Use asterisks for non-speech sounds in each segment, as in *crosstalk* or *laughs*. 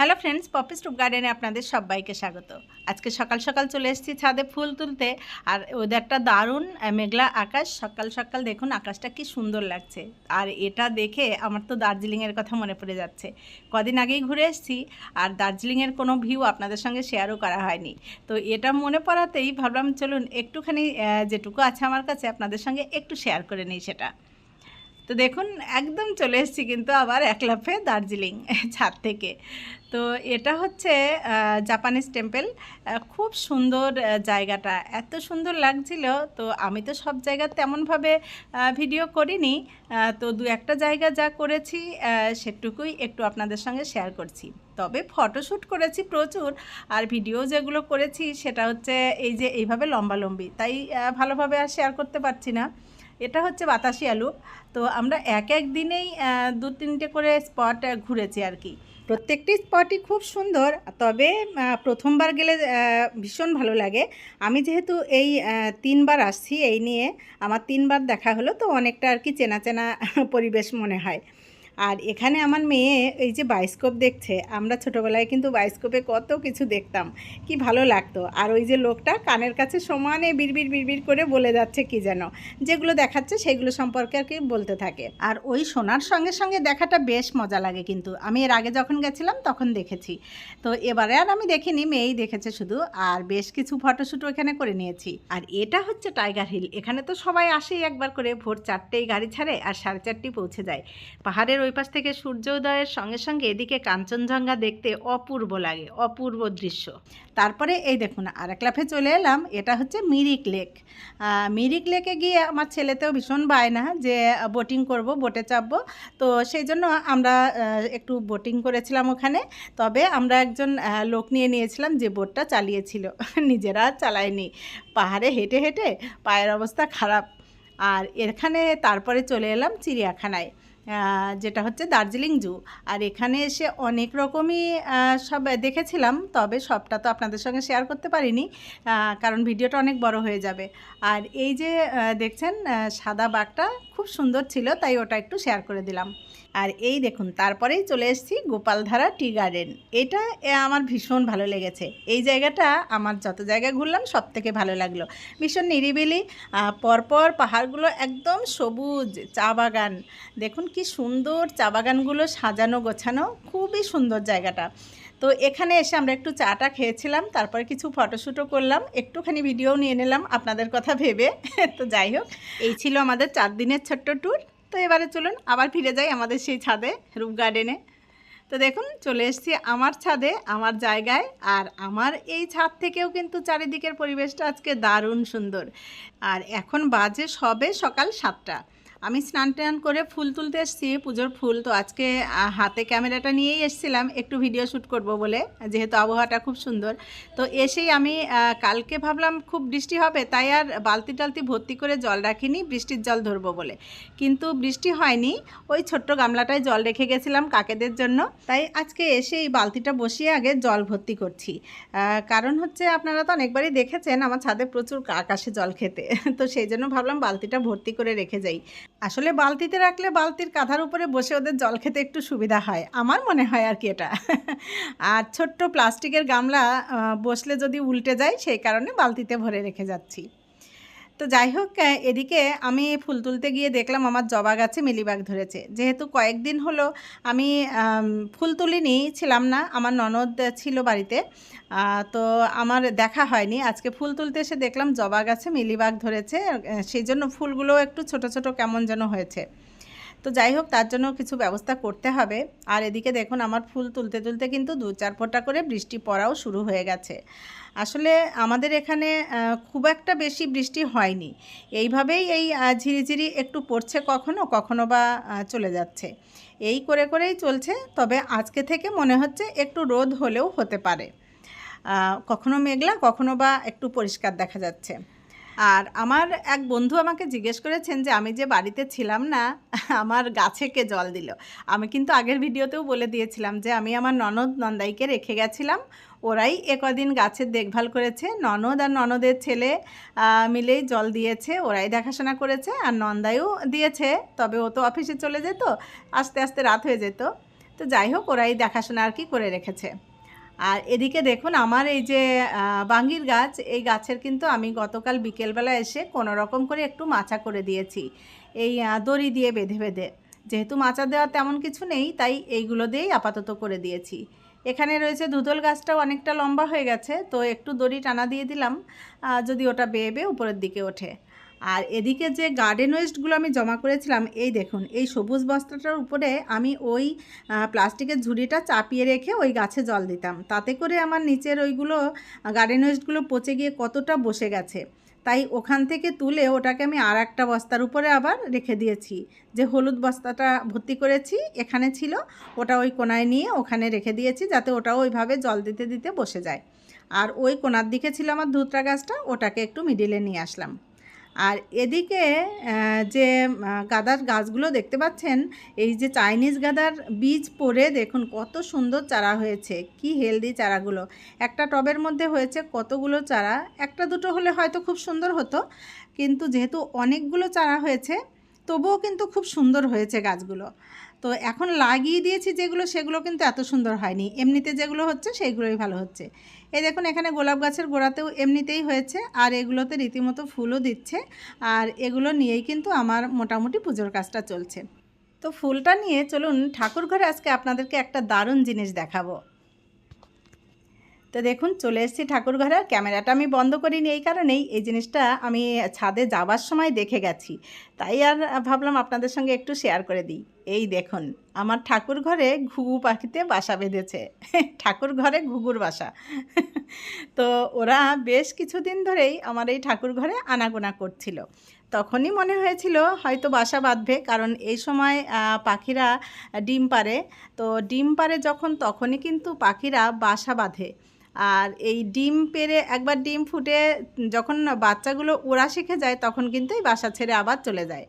Hello friends poppy stoop গার্ডেনে আপনাদের সবাইকে স্বাগত। আজকে সকাল সকাল চলে এসেছি ছাদে ফুল তুলতে, আর ওদেরটা দারুণ মেঘলা আকাশ, সকাল সকাল দেখুন আকাশটা কি সুন্দর লাগছে। আর এটা দেখে আমার তো দার্জিলিংয়ের কথা মনে পড়ে যাচ্ছে। কদিন আগেই ঘুরে এসেছি, আর দার্জিলিংয়ের কোনো ভিউ আপনাদের সঙ্গে শেয়ারও করা হয়নি। তো এটা মনে পড়াতেই ভাবলাম চলুন একটুখানি যেটুকু আছে আমার কাছে আপনাদের সঙ্গে একটু শেয়ার করে নিই সেটা। তো দেখুন, একদম চলে এসেছি কিন্তু আবার এক লাফে দার্জিলিং ছাদ থেকে। তো এটা হচ্ছে জাপানিজ টেম্পল খুব সুন্দর জায়গাটা। এত সুন্দর লাগছিল, তো আমি তো সব জায়গা তেমনভাবে ভিডিও করিনি। তো দু একটা জায়গা যা করেছি সেটুকুই একটু আপনাদের সঙ্গে শেয়ার করছি। তবে ফটোশ্যুট করেছি প্রচুর, আর ভিডিও যেগুলো করেছি, সেটা হচ্ছে এই যে এইভাবে লম্বালম্বি তাই ভালোভাবে আর শেয়ার করতে পারছি না। এটা হচ্ছে বাতাসি আলু। তো আমরা এক এক দিনেই দু তিনটে করে স্পট ঘুরেছি আর কি। প্রত্যেকটি স্পটই খুব সুন্দর, তবে প্রথমবার গেলে ভীষণ ভালো লাগে। আমি যেহেতু এই তিনবার আসছি এই নিয়ে, আমার তিনবার দেখা হলো, তো অনেকটা আর কি চেনা চেনা পরিবেশ মনে হয়। আর এখানে আমার মেয়ে এই যে বায়োস্কোপ দেখছে, আমরা ছোটোবেলায় কিন্তু বায়োস্কোপে কত কিছু দেখতাম, কি ভালো লাগতো। আর ওই যে লোকটা কানের কাছে সমানে বিড়বিড় বিড়বিড় করে বলে যাচ্ছে কি যেন, যেগুলো দেখাচ্ছে সেগুলো সম্পর্কে আর কি বলতে থাকে। আর ওই শোনার সঙ্গে সঙ্গে দেখাটা বেশ মজা লাগে কিন্তু, আমি এর আগে যখন গেছিলাম তখন দেখেছি। তো এবারে আর আমি দেখিনি, মেয়েই দেখেছে শুধু, আর বেশ কিছু ফটোশ্যুটও এখানে করে নিয়েছি। আর এটা হচ্ছে টাইগার হিল, এখানে তো সবাই আসেই একবার করে, ভোর চারটেই গাড়ি ছাড়ে আর সাড়ে চারটেই পৌঁছে যায়। পাহাড়ের ওই পাশ থেকে সূর্যোদয়ের সঙ্গে সঙ্গে এদিকে কাঞ্চনজঙ্ঘা দেখতে অপূর্ব লাগে, অপূর্ব দৃশ্য। তারপরে এই দেখুন আর এক লাফে চলে এলাম, এটা হচ্ছে মিরিক লেক। মিরিক লেকে গিয়ে আমার ছেলেতেও ভীষণ বায়না যে, বোটিং করব, বোটে চাপবো। তো সেই জন্য আমরা একটু বোটিং করেছিলাম ওখানে। তবে আমরা একজন লোক নিয়ে নিয়েছিলাম যে বোটটা চালিয়েছিল, *laughs* নিজেরা চালায়নি। পাহাড়ে হেঁটে হেঁটে পায়ের অবস্থা খারাপ। আর এখানে তারপরে চলে এলাম চিড়িয়াখানায়। যেটা হচ্ছে দার্জিলিং জু। আর এখানে এসে অনেক রকমই সব দেখেছিলাম, তবে সবটা তো আপনাদের সঙ্গে শেয়ার করতে পারিনি কারণ ভিডিওটা অনেক বড় হয়ে যাবে। আর এই যে দেখছেন সাদা বাঘটা খুব সুন্দর ছিল, তাই ওটা একটু শেয়ার করে দিলাম। আর এই দেখুন, তারপরেই চলে এসেছি গোপালধারা টি গার্ডেন। এটা আমার ভীষণ ভালো লেগেছে। এই জায়গাটা আমার যত জায়গায় ঘুরলাম সব থেকে ভালো লাগল। ভীষণ নিরিবিলি পরপর পাহাড়গুলো একদম সবুজ, চা বাগান। দেখুন কি সুন্দর চা বাগানগুলো সাজানো, গোছানো, খুবই সুন্দর জায়গাটা। তো এখানে এসে আমরা একটু চাটা খেয়েছিলাম, তারপরে কিছু ফটোশ্যুটও করলাম, একটুখানি ভিডিও নিয়ে নিলাম আপনাদের কথা ভেবে। *laughs* তো যাই হোক, এই ছিল আমাদের চার দিনের ছোট্ট ট্যুর তো এবারে চলুন আবার ফিরে যাই আমাদের সেই ছাদে, রূপ গার্ডেনে তো দেখুন, চলে এসছি আমার ছাদে, আমার জায়গায়, আর আমার এই ছাদ থেকেও কিন্তু চারিদিকের পরিবেশটা আজকে দারুণ সুন্দর। আর এখন বাজে সবে সকাল সাতটা। আমি স্নান টান করে ফুল তুলতে এসেছি, পুজোর ফুল। তো আজকে হাতে ক্যামেরাটা নিয়েই এসেছিলাম, একটু ভিডিও শ্যুট করব বলে, যেহেতু আবহাওয়াটা খুব সুন্দর। তো এসেই আমি কালকে ভাবলাম খুব বৃষ্টি হবে, তাই আর বালতি টালতি ভর্তি করে জল রাখিনি, বৃষ্টির জল ধরবো বলে। কিন্তু বৃষ্টি হয়নি, ওই ছোট্ট গামলাটায় জল রেখে গেছিলাম কাকেদের জন্য। তাই আজকে এসে এই বালতিটা বসিয়ে আগে জল ভর্তি করছি। কারণ হচ্ছে আপনারা তো অনেকবারই দেখেছেন, আমার ছাদে প্রচুর আসে জল খেতে। *laughs* তো সেই জন্য ভাবলাম বালতিটা ভর্তি করে রেখে যাই। আসলে বালতিতে রাখলে বালতির কাঁধার উপরে বসে ওদের জল খেতে একটু সুবিধা হয়। আমার মনে হয় আর কি এটা। আর ছোট্ট প্লাস্টিকের গামলা বসলে যদি উল্টে যায়, সেই কারণে বালতিতে ভরে রেখে যাচ্ছি। তো যাই হোক এদিকে আমি ফুল তুলতে গিয়ে দেখলাম আমার জবা গাছে মিলিবাগ ধরেছে। যেহেতু কয়েকদিন হলো আমি ফুল তুলিনি, ছিলাম না, আমার ননদ ছিল বাড়িতে। তো আমার দেখা হয়নি। আজকে ফুল তুলতে এসে দেখলাম জবা গাছে মিলিবাগ ধরেছে। সেই জন্য ফুলগুলো একটু ছোট ছোট কেমন যেন হয়েছে। তো যাই হোক, তার জন্য কিছু ব্যবস্থা করতে হবে। আর এদিকে দেখুন, আমার ফুল তুলতে তুলতে কিন্তু দু চার ফোঁটা করে বৃষ্টি পড়াও শুরু হয়ে গেছে। আসলে আমাদের এখানে খুব একটা বেশি বৃষ্টি হয়নি। এইভাবেই এই ঝিরিঝিরি একটু পড়ছে কখনো কখনো বা চলে যাচ্ছে। এই করে করেই চলছে, তবে আজকে থেকে মনে হচ্ছে একটু রোদ হলেও হতে পারে। কখনো মেঘলা, কখনো বা একটু পরিষ্কার দেখা যাচ্ছে। আর আমার এক বন্ধু আমাকে জিজ্ঞেস করেছেন যে আমি যে বাড়িতে ছিলাম না, আমার গাছে কে জল দিল? আমি কিন্তু আগের ভিডিওতেও বলে দিয়েছিলাম যে আমি আমার ননদ নন্দাইকে রেখে গেছিলাম। ওরাই এ কদিন গাছের দেখভাল করেছে। ননদ আর ননদের ছেলে মিলেই জল দিয়েছে, ওরাই দেখাশোনা করেছে আর নন্দাইও দিয়েছে। তবে ও তো অফিসে চলে যেত, আস্তে আস্তে রাত হয়ে যেত। তো যাই হোক, ওরাই দেখাশোনা আর কি করে রেখেছে। আর এদিকে দেখুন, আমার এই যে বাঙ্গির গাছ, এই গাছের কিন্তু আমি গতকাল বিকেলবেলা এসে কোনো রকম করে একটু মাচা করে দিয়েছি। এই দড়ি দিয়ে বেঁধে বেঁধে। যেহেতু মাচা দেওয়া তেমন কিছু নেই, তাই এইগুলো দিয়েই আপাতত করে দিয়েছি। এখানে রয়েছে দুধল গাছটাও অনেকটা লম্বা হয়ে গেছে, তো একটু দড়ি টানা দিয়ে দিলাম যদি ওটা বেয়ে বেয়ে উপরের দিকে ওঠে। আর এদিকে যে গার্ডেন ওয়েস্টগুলো আমি জমা করেছিলাম, এই দেখুন, এই সবুজ বস্তাটার উপরে আমি ওই প্লাস্টিকের ঝুড়িটা চাপিয়ে রেখে ওই গাছে জল দিতাম। তাতে করে আমার নিচের ওইগুলো গার্ডেন ওয়েস্টগুলো পচে গিয়ে কতটা বসে গেছে। তাই ওখান থেকে তুলে ওটাকে আমি আর একটা বস্তার উপরে আবার রেখে দিয়েছি। যে হলুদ বস্তাটা ভর্তি করেছি, এখানে ছিল, ওটা ওই কোনায় নিয়ে ওখানে রেখে দিয়েছি, যাতে ওটাও ওইভাবে জল দিতে দিতে বসে যায়। আর ওই কোনার দিকে ছিল আমার ধুতরা গাছটা, ওটাকে একটু মিডিলে নিয়ে আসলাম। আর এদিকে যে গাদার গাছগুলো দেখতে পাচ্ছেন, এই যে চাইনিজ গাদার বীজ পরে দেখুন কত সুন্দর চারা হয়েছে, কি হেলদি চারাগুলো। একটা টবের মধ্যে হয়েছে কতগুলো চারা, একটা দুটো হলে হয়তো খুব সুন্দর হতো, কিন্তু যেহেতু অনেকগুলো চারা হয়েছে, তবুও কিন্তু খুব সুন্দর হয়েছে গাছগুলো। তো এখন লাগিয়ে দিয়েছি যেগুলো, সেগুলো কিন্তু এত সুন্দর হয়নি। এমনিতে যেগুলো হচ্ছে, সেইগুলোই ভালো হচ্ছে। এই দেখুন, এখানে গোলাপ গাছের গোড়াতেও এমনিতেই হয়েছে, আর এগুলোতে রীতিমতো ফুলও দিচ্ছে, আর এগুলো নিয়েই কিন্তু আমার মোটামুটি পুজোর কাজটা চলছে। তো ফুলটা নিয়ে চলুন, ঠাকুর ঘরে আজকে আপনাদেরকে একটা দারুণ জিনিস দেখাবো। তো দেখুন, চলে এসেছি ঠাকুর ঘরে, আর ক্যামেরাটা আমি বন্ধ করিনি এই কারণেই, এই জিনিসটা আমি ছাদে যাবার সময় দেখে গেছি। তাই আর ভাবলাম আপনাদের সঙ্গে একটু শেয়ার করে দিই। এই দেখুন, আমার ঠাকুর ঘরে ঘুঘু পাখিতে বাসা বেঁধেছে। *laughs* ঠাকুর ঘরে ঘুঘুর বাসা। *laughs* তো ওরা বেশ কিছুদিন ধরেই আমার এই ঠাকুর ঘরে আনাগোনা করছিল। তখনই মনে হয়েছিল হয়তো বাসা বাঁধবে, কারণ এই সময় পাখিরা ডিম পারে তো ডিম পারে যখন, তখনই কিন্তু পাখিরা বাসা বাঁধে। আর এই ডিম পেরে একবার ডিম ফুটে যখন বাচ্চাগুলো ওরা শিখে যায়, তখন কিন্তু এই বাসা ছেড়ে আবার চলে যায়।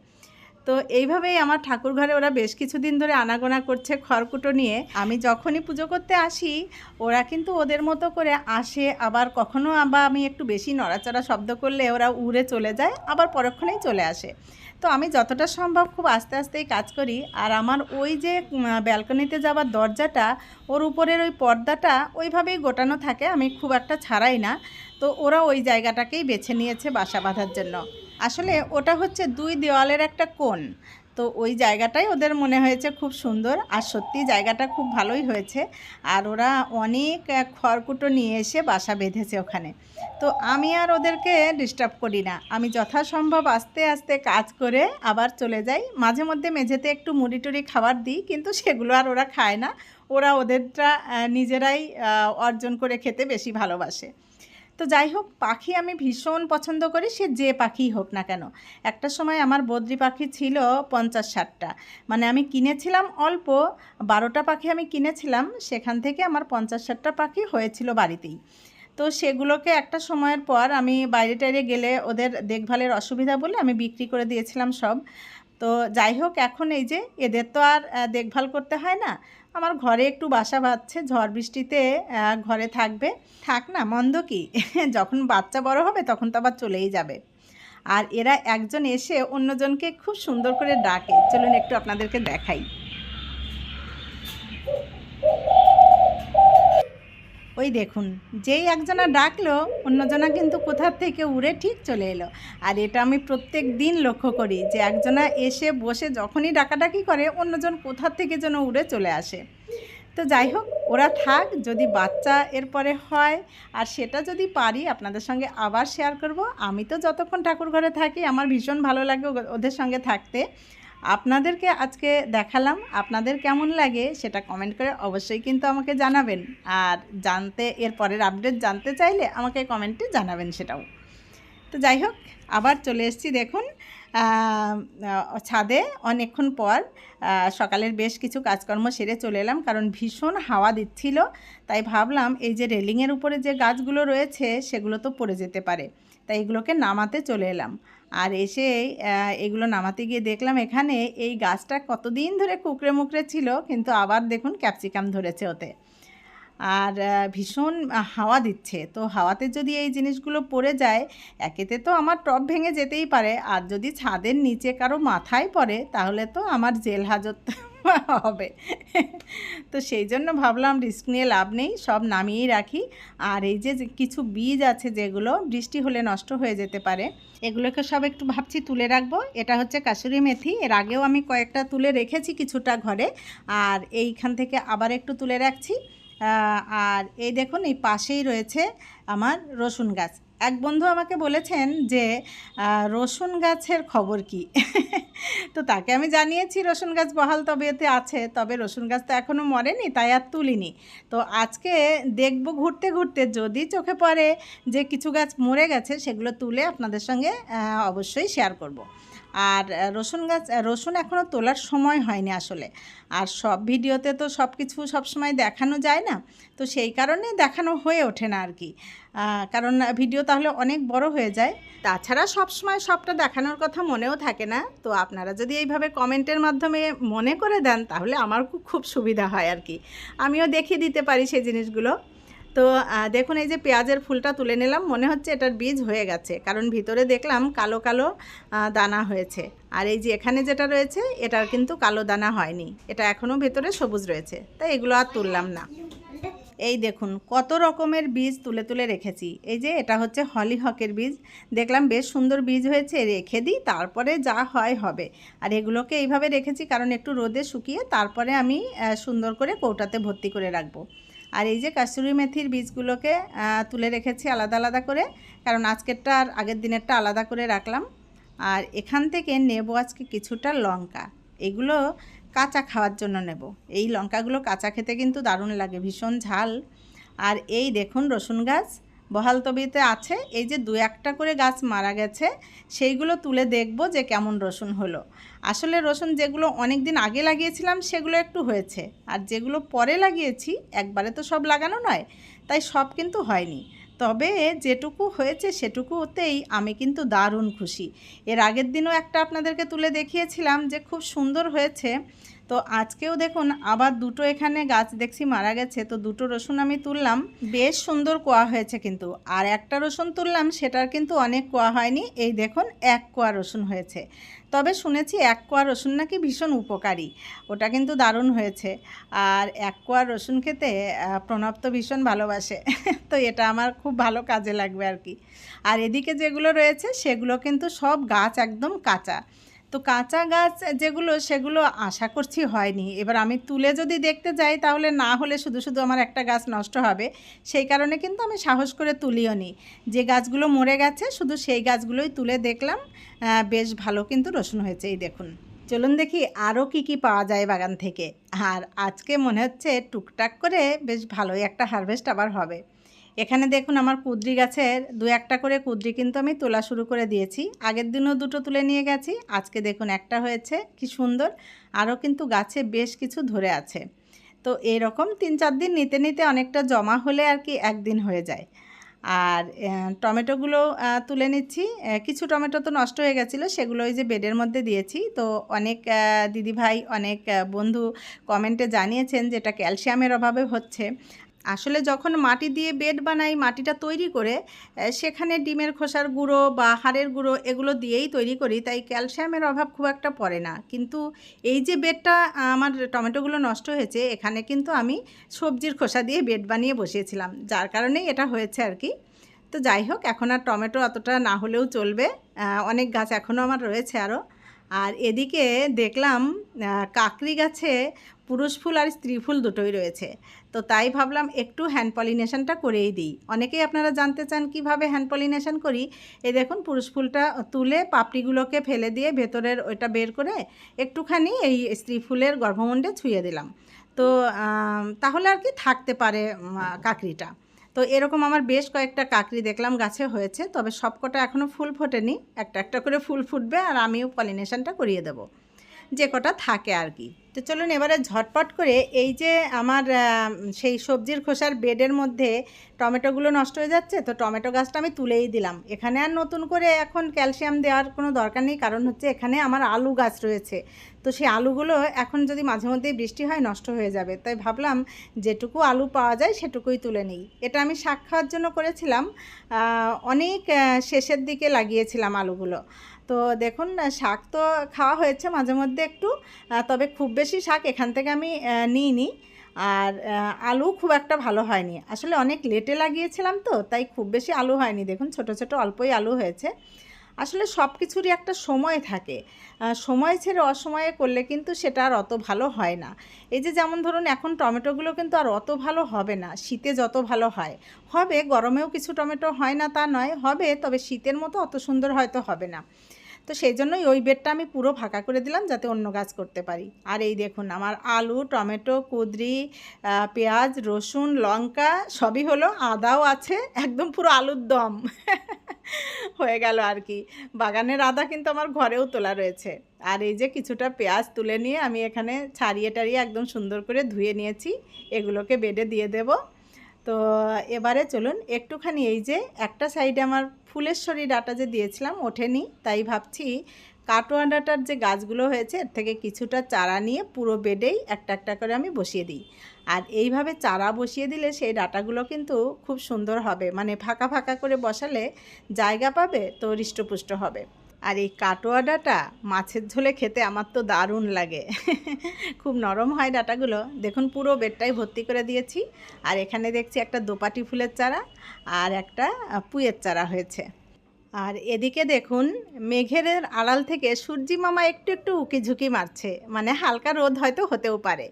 তো এইভাবেই আমার ঠাকুর ঘরে ওরা বেশ কিছুদিন ধরে আনাগোনা করছে খড়কুটো নিয়ে। আমি যখনই পুজো করতে আসি, ওরা কিন্তু ওদের মতো করে আসে, আবার কখনো আবার আমি একটু বেশি নড়াচড়া শব্দ করলে ওরা উড়ে চলে যায়, আবার পরক্ষণেই চলে আসে। তো আমি যতটা সম্ভব খুব আস্তে আস্তেই কাজ করি, আর আমার ওই যে ব্যালকনিতে যাওয়ার দরজাটা, ওর উপরের ওই পর্দাটা ওইভাবেই গোটানো থাকে, আমি খুব একটা ছাড়াই না। তো ওরা ওই জায়গাটাকেই বেছে নিয়েছে বাসা বাঁধার জন্য। আসলে ওটা হচ্ছে দুই দেওয়ালের একটা কোণ। তো ওই জায়গাটাই ওদের মনে হয়েছে খুব সুন্দর। আর সত্যি জায়গাটা খুব ভালোই হয়েছে। আর ওরা অনেক খড়কুটো নিয়ে এসে বাসা বেঁধেছে ওখানে। তো আমি আর ওদেরকে ডিস্টার্ব করি না। আমি যথাসম্ভব আস্তে আস্তে কাজ করে আবার চলে যাই। মাঝে মধ্যে মেঝেতে একটু মুড়ি টুড়ি খাবার দিই, কিন্তু সেগুলো আর ওরা খায় না। ওরা ওদেরটা নিজেরাই অর্জন করে খেতে বেশি ভালোবাসে। তো যাই হোক, পাখি আমি ভীষণ পছন্দ করি, সে যে পাখিই হোক না কেন। একটা সময় আমার বদ্রি পাখি ছিল পঞ্চাশ ষাটটা। মানে আমি কিনেছিলাম অল্প, বারোটা পাখি আমি কিনেছিলাম, সেখান থেকে আমার পঞ্চাশ ষাটটা পাখি হয়েছিল বাড়িতেই। তো সেগুলোকে একটা সময়ের পর আমি বাইরে টাইরে গেলে ওদের দেখভালের অসুবিধা বলে আমি বিক্রি করে দিয়েছিলাম সব। তো যাই হোক, এখন এই যে এদের তো আর দেখভাল করতে হয় না। আমার ঘরে একটু বাসা বাঁধছে, ঝড় বৃষ্টিতে ঘরে থাকবে। থাক না, মন্দ কি? *laughs* যখন বাচ্চা বড় হবে তখন তো আবার চলেই যাবে। আর এরা একজন এসে অন্যজনকে খুব সুন্দর করে ডাকে। চলুন একটু আপনাদেরকে দেখাই। ওই দেখুন, যেই একজনা ডাকলো, অন্যজনা কিন্তু কোথার থেকে উড়ে ঠিক চলে এলো। আর এটা আমি প্রত্যেক দিন লক্ষ্য করি যে একজনা এসে, বসে যখনই ডাকাডাকি করে, অন্যজন কোথার থেকে যেন উড়ে চলে আসে। তো যাই হোক, ওরা থাক, যদি বাচ্চা এরপরে হয়, আর সেটা যদি পারি, আপনাদের সঙ্গে আবার শেয়ার করব। আমি তো যতক্ষণ ঠাকুর ঘরে থাকি, আমার ভীষণ ভালো লাগে ওদের সঙ্গে থাকতে। আপনাদেরকে আজকে দেখালাম, আপনাদের কেমন লাগে সেটা কমেন্ট করে অবশ্যই কিন্তু আমাকে জানাবেন। আর জানতে, এর পরের আপডেট জানতে চাইলে আমাকে কমেন্টে জানাবেন সেটাও। তো যাই হোক, আবার চলে এসেছি দেখুন ছাদে অনেকক্ষণ পর সকালের বেশ কিছু কাজকর্ম সেরে চলে এলাম কারণ ভীষণ হাওয়া দিচ্ছিল। তাই ভাবলাম এই যে রেলিংয়ের উপরে যে গাছগুলো রয়েছে সেগুলো তো পড়ে যেতে পারে। তাই এগুলোকে নামাতে চলে এলাম। আর এসে এগুলো নামাতে গিয়ে দেখলাম এখানে এই গাছটা কতদিন ধরে কুকড়ে মুকড়ে ছিল, কিন্তু আবার দেখুন ক্যাপসিকাম ধরেছে ওতে। আর ভীষণ হাওয়া দিচ্ছে। তো হাওয়াতে যদি এই জিনিসগুলো পড়ে যায়, একেতে তো আমার টপ ভেঙে যেতেই পারে। আর যদি ছাদের নিচে কারও মাথায় পড়ে, তাহলে তো আমার জেল হাজত হবে। তো সেই জন্য ভাবলাম রিস্ক নিয়ে লাভ নেই, সব নামিয়েই রাখি। আর এই যে কিছু বীজ আছে যেগুলো বৃষ্টি হলে নষ্ট হয়ে যেতে পারে, এগুলোকে সব একটু ভাবছি তুলে রাখব। এটা হচ্ছে কাসুরি মেথি, এর আগেও আমি কয়েকটা তুলে রেখেছি কিছুটা ঘরে। আর এইখান থেকে আবার একটু তুলে রাখছি। আর এই দেখুন, এই পাশেই রয়েছে আমার রসুন গাছ। এক বন্ধু আমাকে বলেছেন যে রসুন গাছের খবর কি *laughs* তো তাকে আমি জানিয়েছি রসুন গাছ বহাল তবেতে আছে, তবে রসুন গাছ তো এখনও মরেনি, তাই আর তুলিনি তো আজকে দেখব ঘুরতে ঘুরতে, যদি চোখে পড়ে যে কিছু গাছ মরে গেছে, সেগুলো তুলে আপনাদের সঙ্গে অবশ্যই শেয়ার করব। আর রসুন গাছ রসুন এখনও তোলার সময় হয়নি আসলে। আর সব ভিডিওতে তো সব কিছু সবসময় দেখানো যায় না, তো সেই কারণে দেখানো হয়ে ওঠে না আর কি। কারণ ভিডিও তাহলে অনেক বড় হয়ে যায়। তাছাড়া সব সময় সবটা দেখানোর কথা মনেও থাকে না, তো আপনারা যদি এইভাবে কমেন্টের মাধ্যমে মনে করে দেন, তাহলে আমার খুব সুবিধা হয় আর কি। আমিও দেখিয়ে দিতে পারি সেই জিনিসগুলো। তো দেখুন এই যে পেঁয়াজের ফুলটা তুলে নিলাম, মনে হচ্ছে এটার বীজ হয়ে গেছে। কারণ ভিতরে দেখলাম কালো কালো দানা হয়েছে। আর এই যে এখানে যেটা রয়েছে, এটার কিন্তু কালো দানা হয়নি। এটা এখনও ভেতরে সবুজ রয়েছে। তাই এগুলো আর তুললাম না। এই দেখুন, কত রকমের বীজ তুলে তুলে রেখেছি। এই যে এটা হচ্ছে হলিহকের বীজ। দেখলাম বেশ সুন্দর বীজ হয়েছে, রেখে দিই, তারপরে যা হয় হবে। আর এগুলোকে এইভাবে রেখেছি, কারণ একটু রোদে শুকিয়ে তারপরে আমি সুন্দর করে কৌটাতে ভর্তি করে রাখব। আর এই যে কাস্তুরি মেথির বীজগুলোকে তুলে রেখেছি আলাদা আলাদা করে, কারণ আজকেরটা আর আগের দিনেরটা আলাদা করে রাখলাম। আর এখান থেকে নেব আজকে কিছুটা লঙ্কা। এগুলো কাঁচা খাওয়ার জন্য নেব। এই লঙ্কাগুলো কাঁচা খেতে কিন্তু দারুণ লাগে, ভীষণ ঝাল। আর এই দেখুন রসুন গাছ বহাল তবিতে আছে। এই যে দু একটা করে গাছ মারা গেছে, সেইগুলো তুলে দেখব যে কেমন রসুন হলো। আসলে রসুন যেগুলো অনেক দিন আগে লাগিয়েছিলাম, সেগুলো একটু হয়েছে। আর যেগুলো পরে লাগিয়েছি, একবারে তো সব লাগানো নয়, তাই সব কিন্তু হয়নি। তবে যেটুকু হয়েছে সেটুকুতেই আমি কিন্তু দারুণ খুশি। এর আগের দিনও একটা আপনাদেরকে তুলে দেখিয়েছিলাম যে খুব সুন্দর হয়েছে। তো আজকেও দেখুন, আবার দুটো এখানে গাছ দেখছি মারা গেছে, তো দুটো রসুন আমি তুললাম। বেশ সুন্দর কোয়া হয়েছে কিন্তু, আর একটা রসুন তুললাম, সেটার কিন্তু অনেক কোয়া হয়নি। এই দেখুন, এক কোয়া রসুন হয়েছে। তবে শুনেছি এক কোয়া রসুন নাকি ভীষণ উপকারী, ওটা কিন্তু দারুণ হয়েছে। আর এক কোয়া রসুন খেতে প্রণব তো ভীষণ ভালোবাসে, *laughs* তো এটা আমার খুব ভালো কাজে লাগবে আর কি। আর এদিকে যেগুলো রয়েছে, সেগুলো কিন্তু সব গাছ একদম কাঁচা। তো কাঁচা গাছ যেগুলো, সেগুলো আশা করছি হয়নি। এবার আমি তুলে যদি দেখতে যাই, তাহলে না হলে শুধু শুধু আমার একটা গাছ নষ্ট হবে। সেই কারণে কিন্তু আমি সাহস করে তুলিও নি। যে গাছগুলো মরে গেছে, শুধু সেই গাছগুলোই তুলে দেখলাম। বেশ ভালো কিন্তু রসুন হয়েছে, এই দেখুন। চলুন দেখি আরও কি কি পাওয়া যায় বাগান থেকে। আর আজকে মনে হচ্ছে টুকটাক করে বেশ ভালোই একটা হারভেস্ট আবার হবে। এখানে দেখুন আমার কুদ্রি গাছের দু একটা করে কুদ্রি কিন্তু আমি তোলা শুরু করে দিয়েছি। আগের দিনও দুটো তুলে নিয়ে গেছি, আজকে দেখুন একটা হয়েছে, কি সুন্দর। আরও কিন্তু গাছে বেশ কিছু ধরে আছে। তো এরকম তিন চার দিন নিতে নিতে অনেকটা জমা হলে আর কি একদিন হয়ে যায়। আর টমেটোগুলো তুলে নিচ্ছি। কিছু টমেটো তো নষ্ট হয়ে গেছিল, সেগুলো ওই যে বেডের মধ্যে দিয়েছি। তো অনেক দিদিভাই, অনেক বন্ধু কমেন্টে জানিয়েছেন যেটা ক্যালসিয়ামের অভাবে হচ্ছে। আসলে যখন মাটি দিয়ে বেড বানাই, মাটিটা তৈরি করে সেখানে ডিমের খোসার গুঁড়ো বা হাড়ের গুঁড়ো এগুলো দিয়েই তৈরি করি, তাই ক্যালসিয়ামের অভাব খুব একটা পড়ে না। কিন্তু এই যে বেডটা আমার টমেটোগুলো নষ্ট হয়েছে, এখানে কিন্তু আমি সবজির খোসা দিয়ে বেড বানিয়ে বসিয়েছিলাম, যার কারণেই এটা হয়েছে আর কি। তো যাই হোক, এখন আর টমেটো অতটা না হলেও চলবে অনেক গাছ এখনও আমার রয়েছে আরও আর এদিকে দেখলাম কাকড়ি গাছে পুরুষ ফুল আর স্ত্রী ফুল দুটোই রয়েছে। তো তাই ভাবলাম একটু হ্যান্ড পলিনেশনটা করেই দিই। অনেকেই আপনারা জানতে চান কীভাবে হ্যান্ড পলিনেশন করি? এই দেখুন পুরুষ ফুলটা তুলে পাপড়িগুলোকে ফেলে দিয়ে ভেতরের ওইটা বের করে একটুখানি এই স্ত্রী ফুলের গর্ভমুণ্ডে ছুঁয়ে দিলাম। তো তাহলে আর কি থাকতে পারে উম, কাকড়িটা। তো এরকম আমার বেশ কয়েকটা কাকড়ি দেখলাম গাছে হয়েছে তবে সবকটা এখনও ফুল ফোটেনি। একটা একটা করে ফুল ফুটবে আর আমিও পলিনেশনটা করিয়ে দেবো। যে কটা থাকে আর কি। তো চলুন এবারে ঝটপট করে এই যে আমার সেই সবজির খোসার বেডের মধ্যে টমেটোগুলো নষ্ট হয়ে যাচ্ছে, তো টমেটো গাছটা আমি তুলেই দিলাম। এখানে আর নতুন করে এখন ক্যালসিয়াম দেওয়ার কোনো দরকার নেই, কারণ হচ্ছে এখানে আমার আলু গাছ রয়েছে। তো সেই আলুগুলো এখন যদি মাঝে মধ্যেই বৃষ্টি হয় নষ্ট হয়ে যাবে। তাই ভাবলাম যেটুকু আলু পাওয়া যায় সেটুকুই তুলে নিই। এটা আমি শাক খাওয়ার জন্য করেছিলাম অনেক শেষের দিকে লাগিয়েছিলাম আলুগুলো। তো দেখুন শাক তো খাওয়া হয়েছে মাঝে মধ্যে একটু তবে খুব বেশি শাক এখান থেকে আমি নিইনি। আর আলু খুব একটা ভালো হয়নি। আসলে অনেক লেটে লাগিয়েছিলাম তো, তাই খুব বেশি আলু হয়নি। দেখুন, ছোট ছোট অল্পই আলু হয়েছে। আসলে সব কিছুরই একটা সময় থাকে। সময় ছেড়ে অসময়ে করলে কিন্তু সেটা আর অত ভালো হয় না। এই যে যেমন ধরুন, এখন টমেটোগুলো কিন্তু আর অত ভালো হবে না। শীতে যত ভালো হয়। হবে, গরমেও কিছু টমেটো হয় না তা নয়। হবে, তবে শীতের মতো অত সুন্দর হয়তো হবে না। তো সেই জন্যই ওই বেডটা আমি পুরো ফাঁকা করে দিলাম যাতে অন্য গাছ করতে পারি। আর এই দেখুন, আমার আলু, টমেটো, কুদরি পেঁয়াজ, রসুন, লঙ্কা সবই হলো, আদাও আছে, একদম পুরো আলুর দম। হয়ে গেল আর কি। বাগানের আদা কিন্তু আমার ঘরেও তোলা রয়েছে। আর এই যে কিছুটা পেঁয়াজ তুলে নিয়ে আমি এখানে ছাড়িয়ে টাড়িয়ে একদম সুন্দর করে ধুয়ে নিয়েছি। এগুলোকে বেডে দিয়ে দেব। তো এবারে চলুন একটুখানি এই যে একটা সাইডে আমার ফুলেশ্বরী ডাটা যে দিয়েছিলাম ওঠেনি তাই ভাবছি কাটোয়া ডাটার যে গাছগুলো হয়েছে, এর থেকে কিছুটা চারা নিয়ে পুরো বেডেই একটা একটা করে আমি বসিয়ে দিই। আর এইভাবে চারা বসিয়ে দিলে সেই ডাটাগুলো কিন্তু খুব সুন্দর হবে মানে ফাঁকা ফাঁকা করে বসালে জায়গা পাবে, তো হৃষ্টপুষ্ট হবে। আর এই কাটোয়া ডাটা মাছের ঝোলে খেতে আমার তো দারুণ লাগে। খুব নরম হয় ডাটাগুলো। দেখুন, পুরো বেডটাই ভর্তি করে দিয়েছি। আর এখানে দেখছি একটা দোপাটি ফুলের চারা আর একটা পুঁয়ের চারা হয়েছে। আর এদিকে দেখুন, মেঘের আড়াল থেকে সূর্যি মামা একটু একটু উকি ঝুঁকি মারছে। মানে হালকা রোদ হয়তো হতেও পারে।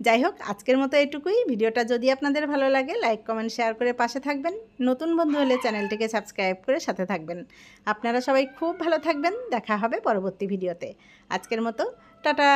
যাই হোক, আজকের মতো এটুকুই। ভিডিওটা যদি আপনাদের ভালো লাগে লাইক কমেন্ট শেয়ার করে পাশে থাকবেন। নতুন বন্ধু হলে চ্যানেলটিকে সাবস্ক্রাইব করে সাথে থাকবেন। আপনারা সবাই খুব ভালো থাকবেন। দেখা হবে পরবর্তী ভিডিওতে। আজকের মতো, টাটা!